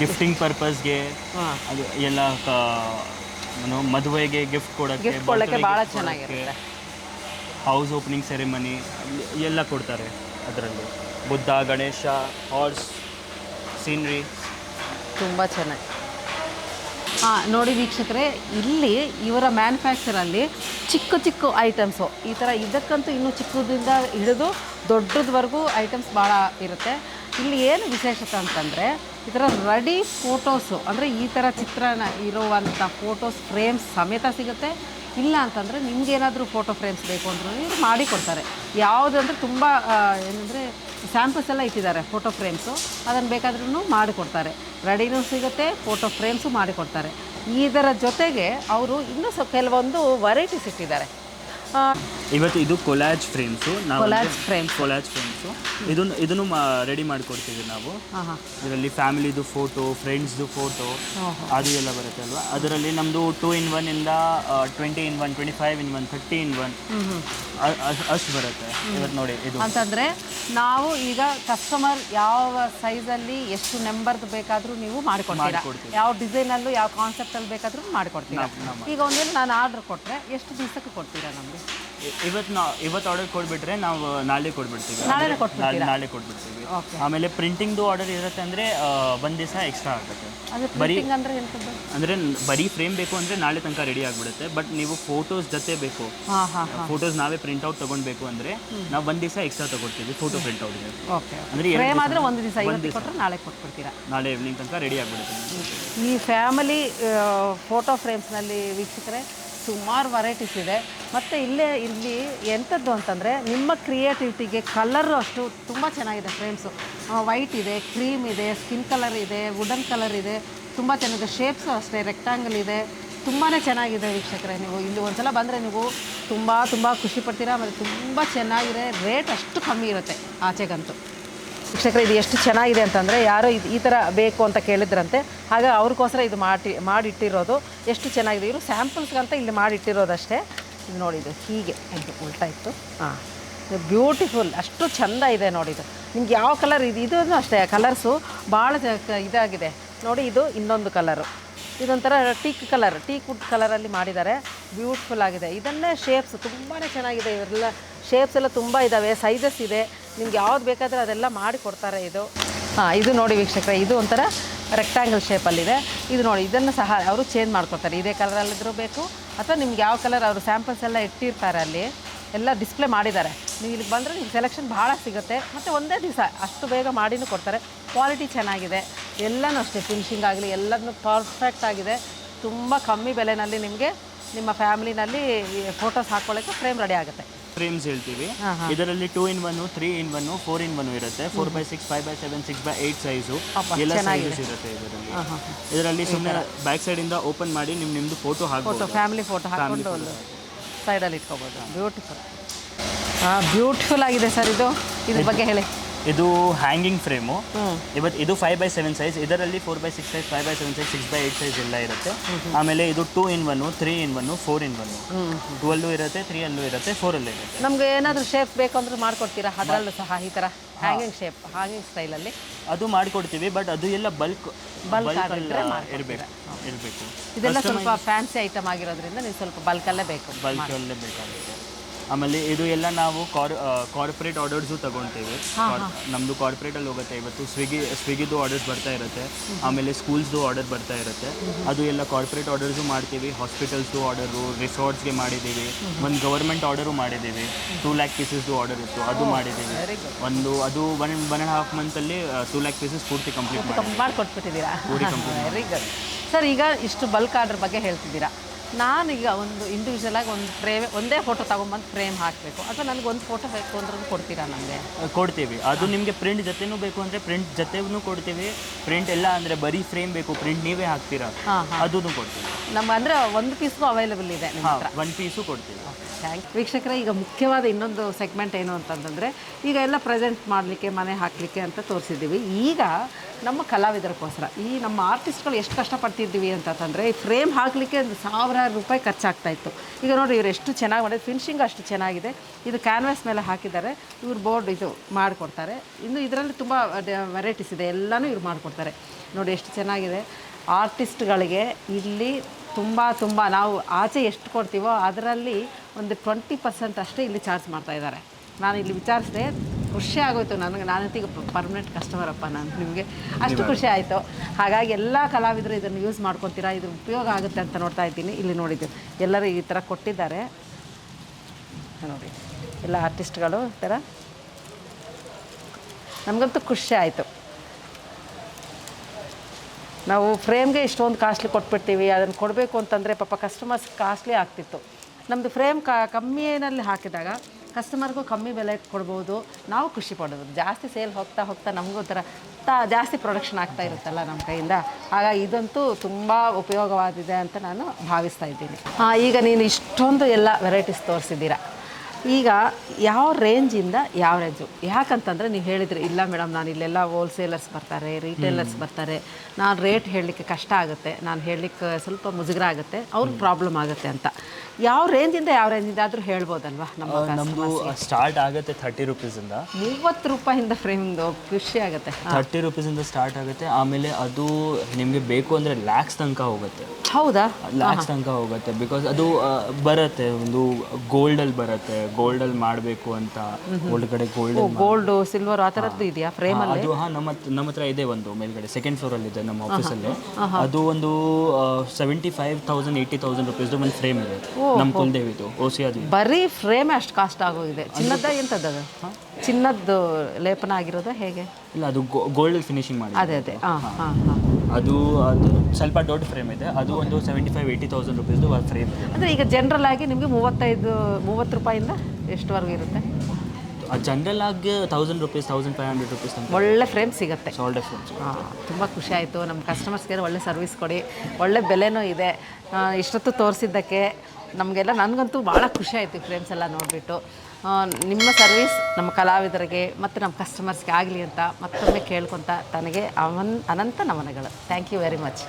ಗಿಫ್ಟಿಂಗ್ ಪರ್ಪಸ್ಗೆ ಅದು ಎಲ್ಲ ಏನು ಮದುವೆಗೆ ಗಿಫ್ಟ್ ಕೊಡಕ್ಕೆ ಗಿಫ್ಟ್ ಕೊಡೋಕ್ಕೆ ಭಾಳ ಚೆನ್ನಾಗಿರುತ್ತೆ. ಹೌಸ್ ಓಪನಿಂಗ್ ಸೆರೆಮನಿ ಎಲ್ಲ ಕೊಡ್ತಾರೆ ಅದರಲ್ಲಿ. ಬುದ್ಧ ಗಣೇಶ ಹಾರ್ಸ್ ಸೀನ್ರಿ ತುಂಬ ಚೆನ್ನಾಗಿ. ಹಾಂ ನೋಡಿ ವೀಕ್ಷಕರೇ ಇಲ್ಲಿ ಇವರ ಮ್ಯಾನುಫ್ಯಾಕ್ಚರಲ್ಲಿ ಚಿಕ್ಕ ಚಿಕ್ಕ ಐಟಮ್ಸು ಈ ಥರ ಇದಕ್ಕಂತೂ ಇನ್ನೂ ಚಿಕ್ಕದಿಂದ ಹಿಡಿದು ದೊಡ್ಡದವರೆಗೂ ಐಟಮ್ಸ್ ಭಾಳ ಇರುತ್ತೆ. ಇಲ್ಲಿ ಏನು ವಿಶೇಷತೆ ಅಂತಂದರೆ ಈ ಥರ ರೆಡಿ ಫೋಟೋಸು ಅಂದರೆ ಈ ಥರ ಚಿತ್ರಣ ಇರುವಂಥ ಫೋಟೋಸ್ ಫ್ರೇಮ್ಸ್ ಸಮೇತ ಸಿಗುತ್ತೆ. ಇಲ್ಲ ಅಂತಂದರೆ ನಿಮಗೇನಾದರೂ ಫೋಟೋ ಫ್ರೇಮ್ಸ್ ಬೇಕು ಅಂದ್ರೂ ಇವರು ಮಾಡಿ ಕೊಡ್ತಾರೆ. ಯಾವುದಂದ್ರೆ ತುಂಬ ಏನಂದರೆ ಸ್ಯಾಂಪಲ್ಸ್ ಎಲ್ಲ ಇಟ್ಟಿದ್ದಾರೆ ಫೋಟೋ ಫ್ರೇಮ್ಸು ಅದನ್ನು ಬೇಕಾದ್ರೂ ಮಾಡಿಕೊಡ್ತಾರೆ ರೆಡಿನೂ ಸಿಗುತ್ತೆ ಫೋಟೋ ಫ್ರೇಮ್ಸು ಮಾಡಿಕೊಡ್ತಾರೆ ಇದರ ಜೊತೆಗೆ ಅವರು ಇನ್ನೂ ಸ್ವಲ್ಪ ಕೆಲವೊಂದು ವೆರೈಟೀಸ್ ಇಟ್ಟಿದ್ದಾರೆ. ಇವತ್ತು ಇದು ಕೊಲಾಜ್ ಫ್ರೇಮ್ಸು. ನಾವು ಕೊಲಾಜ್ ಫ್ರೇಮ್ ಕೊಲಾಜ್ ಫ್ರೇಮ್ಸು. ಇದನ್ನು ಇದನ್ನು ರೆಡಿ ಮಾಡಿಕೊಡ್ತೀವಿ ನಾವು. ಇದರಲ್ಲಿ ಫ್ಯಾಮಿಲಿದು ಫೋಟೋ ಫ್ರೆಂಡ್ಸ್ದು ಫೋಟೋ ಅದು ಎಲ್ಲ ಬರುತ್ತೆ ಅಲ್ವಾ? ಅದರಲ್ಲಿ ನಮ್ಮದು ಟೂ ಇನ್ ಒನ್ ಇಂದ twenty in one twenty five in one thirty in one ಅಷ್ಟು ಬರುತ್ತೆ. ಇವತ್ತು ನೋಡಿ ಇದು. ಅಂತಂದರೆ ನಾವು ಈಗ ಕಸ್ಟಮರ್ ಯಾವ ಸೈಜಲ್ಲಿ ಎಷ್ಟು ನಂಬರ್ದು ಬೇಕಾದರೂ ನೀವು ಮಾಡಿಕೊಡ್ತೀರಾ. ಯಾವ ಡಿಸೈನಲ್ಲೂ ಯಾವ ಕಾನ್ಸೆಪ್ಟಲ್ಲಿ ಬೇಕಾದರೂ ಮಾಡಿಕೊಡ್ತೀರಾ. ಈಗ ಒಂದೇ ನಾನು ಆರ್ಡ್ರ್ ಕೊಟ್ಟರೆ ಎಷ್ಟು ದಿವಸಕ್ಕೆ ಕೊಡ್ತೀರಾ ನಮಗೆ? ಇವತ್ತು ನಾವು ಇವತ್ತು ಆರ್ಡರ್ ಕೊಟ್ಬಿಟ್ರೆ ನಾವು ನಾಳೆ ಕೊಡ್ಬಿಡ್ತೀವಿ. ನಾಳೆನೇ ಅಂದ್ರೆ ಕೊಟ್ಬಿಡ್ತೀರಾ? ನಾಳೆ ನಾಳೆ ಕೊಟ್ಬಿಡ್ತೀವಿ ಆಮೇಲೆ ಪ್ರಿಂಟಿಂಗ್ದು ಆರ್ಡರ್ ಇರುತ್ತೆ ಅಂದರೆ ಒಂದು ದಿವಸ ಎಕ್ಸ್ಟ್ರಾ ಆಗುತ್ತೆ. ಅದು ಬರೀ ಪ್ರಿಂಟಿಂಗ್ ಅಂದರೆ ಎಂಥದ್ದು ಅಂದರೆ ಬರೀ ಫ್ರೇಮ್ ಬೇಕು ಅಂದರೆ ನಾಳೆ ತನಕ ರೆಡಿ ಆಗಿಬಿಡುತ್ತೆ. ಬಟ್ ನೀವು ಫೋಟೋಸ್ ಜೊತೆ ಬೇಕು. ಹಾಂ ಹಾಂ ಹಾಂ. ಫೋಟೋಸ್ ನಾವೇ ಪ್ರಿಂಟ್ ಔಟ್ ತೊಗೊಳ್ಬೇಕು ಅಂದರೆ ನಾವು ಒಂದು ದಿವಸ ಎಕ್ಸ್ಟ್ರಾ ತೊಗೊಳ್ತೀವಿ ಫೋಟೋ ಪ್ರಿಂಟ್ಔಟ್ಗೆ ಓಕೆ ಅಂದ್ರೆ ಎರಡು ಫ್ರೇಮ್. ಒಂದು ದಿವಸ ಇವತ್ತು ಕೊಟ್ಟರೆ ನಾಳೆ ಕೊಟ್ಬಿಡ್ತೀರಾ? ನಾಳೆ ಈವ್ನಿಂಗ್ ತನಕ ರೆಡಿ ಆಗಿಬಿಡುತ್ತೆ. ಈ ಫ್ಯಾಮಿಲಿ ಫೋಟೋ ಫ್ರೇಮ್ಸ್ನಲ್ಲಿ ವೀಕ್ಷಕರೇ ಸುಮಾರು ವೆರೈಟೀಸ್ ಇದೆ. ಮತ್ತು ಇಲ್ಲೇ ಇಲ್ಲಿ ಎಂಥದ್ದು ಅಂತಂದರೆ ನಿಮ್ಮ ಕ್ರಿಯೇಟಿವಿಟಿಗೆ ಕಲರು ಅಷ್ಟು ತುಂಬ ಚೆನ್ನಾಗಿದೆ ಫ್ರೇಮ್ಸು ವೈಟ್ ಇದೆ ಕ್ರೀಮ್ ಇದೆ ಸ್ಕಿನ್ ಕಲರ್ ಇದೆ ವುಡನ್ ಕಲರ್ ಇದೆ. ತುಂಬ ಚೆನ್ನಾಗಿದೆ. ಶೇಪ್ಸು ಅಷ್ಟೇ ರೆಕ್ಟಾಂಗಲ್ ಇದೆ. ತುಂಬಾ ಚೆನ್ನಾಗಿದೆ ವೀಕ್ಷಕರೇ ನೀವು. ಇಲ್ಲಿ ಒಂದ್ಸಲ ಬಂದರೆ ನೀವು ತುಂಬ ತುಂಬ ಖುಷಿ ಪಡ್ತೀರಾ, ಮತ್ತು ತುಂಬ ಚೆನ್ನಾಗಿದೆ. ರೇಟ್ ಅಷ್ಟು ಕಮ್ಮಿ ಇರುತ್ತೆ ಆಚೆಗಂತೂ. ವೀಕ್ಷಕರೇ ಇದು ಎಷ್ಟು ಚೆನ್ನಾಗಿದೆ ಅಂತಂದರೆ ಯಾರೋ ಇದು ಈ ಥರ ಬೇಕು ಅಂತ ಕೇಳಿದ್ರಂತೆ. ಹಾಗೆ ಅವ್ರಿಗೋಸ್ಕರ ಇದು ಮಾಡಿ, ಮಾಡಿಟ್ಟಿರೋದು ಎಷ್ಟು ಚೆನ್ನಾಗಿದೆ. ಇವರು ಸ್ಯಾಂಪಲ್ಸ್ಗಂತ ಇಲ್ಲಿ ಮಾಡಿಟ್ಟಿರೋದಷ್ಟೇ. ಇದು ನೋಡಿದ್ದು ಹೀಗೆ. ಇದು ಉಲ್ಟಾ ಇತ್ತು. ಹಾಂ. ಇದು ಬ್ಯೂಟಿಫುಲ್ ಅಷ್ಟು ಚಂದ ಇದೆ ನೋಡಿ ಇದು. ನಿಮ್ಗೆ ಯಾವ ಕಲರ್ ಇದು? ಇದು ಅಷ್ಟೇ ಕಲರ್ಸು ಭಾಳ ಇದಾಗಿದೆ. ನೋಡಿ ಇದು ಇನ್ನೊಂದು ಕಲರು ಇದೊಂಥರ ಟೀಕ್ ಕಲರ್ ಟೀಕ್ ವುಡ್ ಕಲರಲ್ಲಿ ಮಾಡಿದ್ದಾರೆ. ಬ್ಯೂಟಿಫುಲ್ ಆಗಿದೆ. ಇದನ್ನೇ ಶೇಪ್ಸ್ ತುಂಬಾ ಚೆನ್ನಾಗಿದೆ. ಇವರೆಲ್ಲ ಶೇಪ್ಸ್ ಎಲ್ಲ ತುಂಬ ಇದ್ದಾವೆ ಸೈಜಸ್ ಇದೆ. ನಿಮ್ಗೆ ಯಾವ್ದು ಬೇಕಾದರೂ ಅದೆಲ್ಲ ಮಾಡಿ ಕೊಡ್ತಾರೆ ಇದು. ಹಾಂ, ಇದು ನೋಡಿ ವೀಕ್ಷಕರೇ, ಇದು ಒಂಥರ ರೆಕ್ಟ್ಯಾಂಗಲ್ ಶೇಪಲ್ಲಿದೆ ಇದು ನೋಡಿ, ಇದನ್ನು ಸಹ ಅವರು ಚೇಂಜ್ ಮಾಡ್ಕೊಡ್ತಾರೆ. ಇದೇ ಕಲರಲ್ಲಿದ್ದರೂ ಬೇಕು, ಅಥವಾ ನಿಮ್ಗೆ ಯಾವ ಕಲರ್ ಅವರು ಸ್ಯಾಂಪಲ್ಸ್ ಎಲ್ಲ ಇಟ್ಟಿರ್ತಾರೆ ಅಲ್ಲಿ, ಎಲ್ಲ ಡಿಸ್ಪ್ಲೇ ಮಾಡಿದ್ದಾರೆ. ನೀವು ಇಲ್ಲಿಗೆ ಬಂದರೆ ನಿಮ್ಗೆ ಸೆಲೆಕ್ಷನ್ ಭಾಳ ಸಿಗುತ್ತೆ. ಮತ್ತು ಒಂದೇ ದಿವಸ ಅಷ್ಟು ಬೇಗ ಮಾಡಿನೂ ಕೊಡ್ತಾರೆ. ಕ್ವಾಲಿಟಿ ಚೆನ್ನಾಗಿದೆ. ಎಲ್ಲನೂ ಅಷ್ಟೇ ಫಿನಿಷಿಂಗ್ ಆಗಲಿ ಎಲ್ಲದನ್ನೂ ಪರ್ಫೆಕ್ಟ್ ಆಗಿದೆ. ತುಂಬ ಕಮ್ಮಿ ಬೆಲೆನಲ್ಲಿ ನಿಮಗೆ ನಿಮ್ಮ ಫ್ಯಾಮಿಲಿನಲ್ಲಿ ಫೋಟೋಸ್ ಹಾಕ್ಕೊಳ್ಳೋಕ್ಕೆ ಫ್ರೇಮ್ ರೆಡಿ ಆಗುತ್ತೆ. ಫ್ರೇಮ್ಸ್ ಹೇಳ್ತೀವಿ. ಇದರಲ್ಲಿ two in one three in one four in one ಇರುತ್ತೆ. Four by six five by seven six by eight size ಎಲ್ಲ. ಸೈಜಸ್ ಇರುತ್ತೆ ಇದರಲ್ಲಿ. ಇದರಲ್ಲಿ ಸುಮ್ಮನೆ ಬ್ಯಾಕ್ ಸೈಡ್ ಇಂದ ಓಪನ್ ಮಾಡಿ ನಿಮ್ ನಿಮ್ದು ಫೋಟೋ ಫೋಟೋ ಫ್ಯಾಮಿಲಿ ಫೋಟೋ ಹಾಕೊಂಡು ಸೈಡಲ್ಲಿ ಇಟ್ಕೋಬೋದು. ಬ್ಯೂಟಿಫುಲ್ ಬ್ಯೂಟಿಫುಲ್ ಆಗಿದೆ ಸರ್ ಇದು. ಇದ್ರ ಬಗ್ಗೆ ಹೇಳಿ. ಇದು ಹ್ಯಾಂಗಿಂಗ್ ಫ್ರೇಮು ಇವತ್ತು ಇದು ಫೈವ್ ಬೈ ಸೆವೆನ್ ಸೈಜ್ ಇದರಲ್ಲಿ four by six size five by seven size six by eight size ಎಲ್ಲ ಇರುತ್ತೆ. ಆಮೇಲೆ ಇದು two in one three in one four in one two ಅಲ್ಲೂ ಇರುತ್ತೆ ತ್ರೀ ಅಲ್ಲೂ ಇರುತ್ತೆ ಫೋರ್ ಅಲ್ಲೂ ಇರುತ್ತೆ. ನಮ್ಗೆ ಏನಾದರೂ ಶೇಪ್ ಬೇಕು ಅಂದ್ರೆ ಮಾಡ್ಕೊಡ್ತೀರಾ? ಅದರಲ್ಲೂ ಸಹ ಈ ಥರ ಹ್ಯಾಂಗಿಂಗ್ ಶೇಪ್ ಹ್ಯಾಂಗಿಂಗ್ ಸ್ಟೈಲಲ್ಲಿ ಅದು ಮಾಡ್ಕೊಡ್ತೀವಿ ಬಟ್ ಅದು ಎಲ್ಲ ಬಲ್ಕ್ ಬಲ್ಕ್ ಇರಬೇಕು ಇರಬೇಕು. ಇದೆಲ್ಲ ಸ್ವಲ್ಪ ಫ್ಯಾನ್ಸಿ ಐಟಮ್ ಆಗಿರೋದ್ರಿಂದ ನೀವು ಸ್ವಲ್ಪ ಬಲ್ಕಲ್ಲೇ ಬೇಕು. ಬಲ್ಕಲ್ಲೇ ಬೇಕಾಗುತ್ತೆ. ಆಮೇಲೆ ಇದು ಎಲ್ಲ ನಾವು ಕಾರ್ ಕಾರ್ಪೊರೇಟ್ ಆರ್ಡರ್ಸು ತಗೊಳ್ತೀವಿ ನಮ್ಮದು ಕಾರ್ಪೊರೇಟಲ್ಲಿ ಹೋಗುತ್ತೆ. ಇವತ್ತು ಸ್ವಿಗ್ಗಿ ಸ್ವಿಗ್ಗಿದು ಆರ್ಡರ್ಸ್ ಬರ್ತಾ ಇರುತ್ತೆ. ಆಮೇಲೆ ಸ್ಕೂಲ್ಸ್ದು ಆರ್ಡರ್ ಬರ್ತಾ ಇರುತ್ತೆ. ಅದು ಎಲ್ಲ ಕಾರ್ಪೊರೇಟ್ ಆರ್ಡರ್ಸು ಮಾಡ್ತೀವಿ. ಹಾಸ್ಪಿಟಲ್ಸ್ದು ಆರ್ಡರು ರಿಸಾರ್ಟ್ಸ್ಗೆ ಮಾಡಿದ್ದೀವಿ. ಒಂದು ಗೌರ್ಮೆಂಟ್ ಆರ್ಡರು ಮಾಡಿದ್ದೀವಿ. ಟೂ ಲ್ಯಾಕ್ ಪೀಸಸ್ದು ಆರ್ಡರ್ ಇತ್ತು. ಅದು ಮಾಡಿದ್ದೀವಿ. ಒಂದು ಅದು ಒನ್ ಒನ್ ಆ್ಯಂಡ್ ಹಾಫ್ ಮಂತಲ್ಲಿ ಟೂ ಲ್ಯಾಕ್ ಪೀಸಸ್ ಪೂರ್ತಿ ಕಂಪ್ಲೀಟ್ ಮಾಡಿ ವೆರಿ ಗುಡ್ ಸರ್ ಈಗ ಇಷ್ಟು ಬಲ್ಕ್ ಆರ್ಡರ್ ಬಗ್ಗೆ ಹೇಳ್ತಿದ್ದೀರಾ? ನಾನೀಗ ಒಂದು ಇಂಡಿವಿಜುವಲ್ ಆಗಿ ಒಂದು ಫ್ರೇಮ್ ಒಂದೇ ಫೋಟೋ ತೊಗೊಂಬಂದು ಫ್ರೇಮ್ ಹಾಕಬೇಕು. ಅಥವಾ ನನಗೆ ಒಂದು ಫೋಟೋ ಬೇಕು ಅಂದ್ರೆ ಕೊಡ್ತೀರಾ ನನಗೆ ಕೊಡ್ತೀವಿ. ಅದು ನಿಮಗೆ ಪ್ರಿಂಟ್ ಜೊತೆನೂ ಬೇಕು ಅಂದರೆ ಪ್ರಿಂಟ್ ಜೊತೆನೂ ಕೊಡ್ತೀವಿ. ಪ್ರಿಂಟ್ ಎಲ್ಲ ಅಂದರೆ ಬರೀ ಫ್ರೇಮ್ ಬೇಕು ಪ್ರಿಂಟ್ ನೀವೇ ಹಾಕ್ತೀರಾ? ಅದನ್ನು ಕೊಡ್ತೀವಿ. ನಮ್ಮ ಅಂದರೆ ಒಂದು ಪೀಸ್ಗೂ ಅವೈಲೇಬಲ್ ಇದೆ ಒನ್ ಪೀಸು ಕೊಡ್ತೀವಿ. ಥ್ಯಾಂಕ್ ವೀಕ್ಷಕರೇ ಈಗ ಮುಖ್ಯವಾದ ಇನ್ನೊಂದು ಸೆಗ್ಮೆಂಟ್ ಏನು ಅಂತಂತಂದರೆ ಈಗ ಎಲ್ಲ ಪ್ರೆಸೆಂಟ್ ಮಾಡಲಿಕ್ಕೆ ಮನೆ ಹಾಕಲಿಕ್ಕೆ ಅಂತ ತೋರಿಸಿದ್ದೀವಿ. ಈಗ ನಮ್ಮ ಕಲಾವಿದರಿಗೋಸ್ಕರ. ಈ ನಮ್ಮ ಆರ್ಟಿಸ್ಟ್ಗಳು ಎಷ್ಟು ಕಷ್ಟಪಡ್ತಿದ್ದೀವಿ ಅಂತಂದರೆ ಈ ಫ್ರೇಮ್ ಹಾಕಲಿಕ್ಕೆ ಒಂದು ಸಾವಿರಾರು ರೂಪಾಯಿ ಖರ್ಚಾಗ್ತಾ ಇತ್ತು. ಈಗ ನೋಡಿ ಇವ್ರು ಎಷ್ಟು ಚೆನ್ನಾಗಿ ಮಾಡಿದ್ರು ಫಿನಿಶಿಂಗ್ ಅಷ್ಟು ಚೆನ್ನಾಗಿದೆ. ಇದು ಕ್ಯಾನ್ವಾಸ್ ಮೇಲೆ ಹಾಕಿದ್ದಾರೆ. ಇವ್ರು ಬೋರ್ಡ್ ಇದು ಮಾಡಿಕೊಡ್ತಾರೆ. ಇನ್ನು ಇದರಲ್ಲಿ ತುಂಬ ವೆರೈಟೀಸ್ ಇದೆ. ಎಲ್ಲನೂ ಇವ್ರು ಮಾಡಿಕೊಡ್ತಾರೆ. ನೋಡಿ, ಎಷ್ಟು ಚೆನ್ನಾಗಿದೆ. ಆರ್ಟಿಸ್ಟ್ಗಳಿಗೆ ಇಲ್ಲಿ ತುಂಬ ತುಂಬ ನಾವು ಆಚೆ ಎಷ್ಟು ಕೊಡ್ತೀವೋ, ಅದರಲ್ಲಿ ಒಂದು ಟ್ವೆಂಟಿ ಪರ್ಸೆಂಟ್ ಅಷ್ಟೇ ಇಲ್ಲಿ ಚಾರ್ಜ್ ಮಾಡ್ತಾ ಇದ್ದಾರೆ. ನಾನು ಇಲ್ಲಿ ವಿಚಾರಿಸಿದೆ ಖುಷಿ ಆಗೋಯ್ತು. ನನಗೆ ನಾನಂತೂ ಈಗ ಪರ್ಮನೆಂಟ್ ಅಪ್ಪ ನಾನು. ನಿಮಗೆ ಅಷ್ಟು ಖುಷಿ ಆಯಿತು. ಹಾಗಾಗಿ ಎಲ್ಲ ಕಲಾವಿದರು ಇದನ್ನು ಯೂಸ್ ಮಾಡ್ಕೊತೀರಾ? ಇದು ಉಪಯೋಗ ಆಗುತ್ತೆ ಅಂತ ನೋಡ್ತಾ ಇದ್ದೀನಿ. ಇಲ್ಲಿ ನೋಡಿದ್ದು ಎಲ್ಲರೂ ಈ ಥರ ಕೊಟ್ಟಿದ್ದಾರೆ. ನೋಡಿ ಎಲ್ಲ ಆರ್ಟಿಸ್ಟ್ಗಳು ಈ ಥರ ನಮಗಂತೂ ಖುಷಿ ಆಯಿತು. ನಾವು ಫ್ರೇಮ್ಗೆ ಇಷ್ಟೊಂದು ಕಾಸ್ಟ್ಲಿ ಕೊಟ್ಬಿಡ್ತೀವಿ. ಅದನ್ನು ಕೊಡಬೇಕು ಅಂತಂದರೆ ಪಾಪ ಕಸ್ಟಮರ್ಸ್ ಕಾಸ್ಟ್ಲಿ ಆಗ್ತಿತ್ತು. ನಮ್ಮದು ಫ್ರೇಮ್ ಕಾ ಕಮ್ಮಿನಲ್ಲಿ ಹಾಕಿದಾಗ ಕಸ್ಟಮರ್ಗೂ ಕಮ್ಮಿ ಬೆಲೆ ಕೊಡ್ಬೋದು. ನಾವು ಖುಷಿ ಪಡೋದು. ಜಾಸ್ತಿ ಸೇಲ್ ಹೋಗ್ತಾ ಹೋಗ್ತಾ ನಮಗೂ ಒಂಥರ ತಾ ಜಾಸ್ತಿ ಪ್ರೊಡಕ್ಷನ್ ಆಗ್ತಾ ಇರುತ್ತಲ್ಲ ನಮ್ಮ ಕೈಯಿಂದ. ಆಗ ಇದಂತೂ ತುಂಬ ಉಪಯೋಗವಾದಿದೆ ಅಂತ ನಾನು ಭಾವಿಸ್ತಾ ಇದ್ದೀನಿ. ಹಾಂ ಈಗ ನೀನು ಇಷ್ಟೊಂದು ಎಲ್ಲ ವೆರೈಟೀಸ್ ತೋರಿಸಿದ್ದೀರಾ. ಈಗ ಯಾವ ರೇಂಜಿಂದ ಯಾವ ರೇಂಜು ಯಾಕಂತಂದರೆ ನೀವು ಹೇಳಿದ್ರಿ ಇಲ್ಲ ಮೇಡಮ್ ನಾನು ಇಲ್ಲೆಲ್ಲ ಹೋಲ್ಸೇಲರ್ಸ್ ಬರ್ತಾರೆ ರಿಟೇಲರ್ಸ್ ಬರ್ತಾರೆ. ನಾನು ರೇಟ್ ಹೇಳಲಿಕ್ಕೆ ಕಷ್ಟ ಆಗುತ್ತೆ. ನಾನು ಹೇಳಲಿಕ್ಕೆ ಸ್ವಲ್ಪ ಮುಜುಗರ ಆಗುತ್ತೆ. ಅವ್ರಿಗೆ ಪ್ರಾಬ್ಲಮ್ ಆಗುತ್ತೆ ಅಂತ. ಯಾವ ರೇಂಜಿಂದ ಯಾವ ರೇಂಜಿಂದ ಆದರೂ ಹೇಳ್ಬೋದಲ್ವಾ ನಮ್ಮ ನಮ್ಮದು ಸ್ಟಾರ್ಟ್ ಆಗುತ್ತೆ ಥರ್ಟಿ ರುಪೀಸಿಂದ ಮೂವತ್ತು ರೂಪಾಯಿಂದ ಫ್ರೇಮಿಂದು ಖುಷಿ ಆಗುತ್ತೆ. ಥರ್ಟಿ ರುಪೀಸಿಂದ ಸ್ಟಾರ್ಟ್ ಆಗುತ್ತೆ. ಆಮೇಲೆ ಅದು ನಿಮಗೆ ಬೇಕು ಅಂದರೆ ಲ್ಯಾಕ್ಸ್ ತನಕ ಹೋಗುತ್ತೆ. ಹೌದಾ? ಲ್ಯಾಕ್ಸ್ ತನಕ ಹೋಗುತ್ತೆ. ಬಿಕಾಸ್ ಅದು ಬರುತ್ತೆ. ಒಂದು ಗೋಲ್ಡಲ್ಲಿ ಬರುತ್ತೆ. ಗೋಲ್ಡಲ್ಲಿ ಮಾಡಬೇಕು ಅಂತ. ಒಳಗಡೆ ಗೋಲ್ಡ್ ಗೋಲ್ಡ್ ಸಿಲ್ವರ್ ಆ ಥರದ್ದು ಇದೆಯಾ ಫ್ರೇಮಲ್ಲಿ ಅದು ಹಾಂ ನಮ್ಮ ನಮ್ಮ ಹತ್ರ ಇದೆ ಒಂದು ಮೇಲ್ಗಡೆ ಸೆಕೆಂಡ್ ಫ್ಲೋರಲ್ಲಿ ಇದೆ ನಮ್ಮ ಆಫೀಸಲ್ಲಿ ಅದು ಒಂದು seventy five thousand eighty thousand ರುಪೀಸ್ದು ಒಂದು ಫ್ರೇಮ್ ಇದೆ. ನಮ್ಮ ಕುಲದೇವಿದು ಓಸಿಯಾದ ಬರೀ ಫ್ರೇಮ್ ಅಷ್ಟು ಕಾಸ್ಟ್ ಆಗೋಗಿದೆ. ಚಿನ್ನದ ಎಂಥದ್ದು ಅದು? ಚಿನ್ನದ್ದು ಲೇಪನ ಆಗಿರೋದು ಹೇಗೆ? ಇಲ್ಲ ಅದು ಗೋಲ್ಡ್ ಫಿನಿಶಿಂಗ್ ಮಾಡಿ ಅದೇ ಅದೇ. ಹಾಂ ಹಾಂ. ಹಾಂ ಅದು ಅದು ಸ್ವಲ್ಪ ದೊಡ್ಡ ಫ್ರೇಮ್ ಇದೆ. ಅದು ಒಂದು ಸೆವೆಂಟಿ ಫೈವ್ ಏಯ್ಟಿ ತೌಸಂಡ್ ರುಪೀಸ್ದು ಫ್ರೇಮ್ ಇದೆ. ಅಂದರೆ ಈಗ ಜನರಲ್ ಆಗಿ ನಿಮಗೆ ಮೂವತ್ತೈದು ಮೂವತ್ತು ರೂಪಾಯಿಂದ ಎಷ್ಟುವರೆಗೂ ಇರುತ್ತೆ? ಜನರಲ್ ಆಗಿ thousand rupees thousand five hundred rupees ಒಳ್ಳೆ ಫ್ರೇಮ್ ಸಿಗುತ್ತೆ. ಸಾಲ್ ಫ್ರೇಮ್ ಹಾಂ ತುಂಬ ಖುಷಿ ಆಯಿತು. ನಮ್ಮ ಕಸ್ಟಮರ್ಸ್ಗೆ ಒಳ್ಳೆ ಸರ್ವಿಸ್ ಕೊಡಿ. ಒಳ್ಳೆ ಬೆಲೆನೂ ಇದೆ. ಇಷ್ಟೊತ್ತು ತೋರಿಸಿದ್ದಕ್ಕೆ. ನಮಗೆಲ್ಲ ನನಗಂತೂ ಭಾಳ ಖುಷಿ ಆಯಿತು ಫ್ರೆಂಡ್ಸ್ ಎಲ್ಲ ನೋಡಿಬಿಟ್ಟು. ನಿಮ್ಮ ಸರ್ವಿಸ್ ನಮ್ಮ ಕಲಾವಿದರಿಗೆ ಮತ್ತು ನಮ್ಮ ಕಸ್ಟಮರ್ಸ್ಗೆ ಆಗಲಿ ಅಂತ ಮತ್ತೊಮ್ಮೆ ಕೇಳ್ಕೊತ ತನಗೆ ಅವನ್ ಅನಂತ ನಮನಗಳು. Thank you very much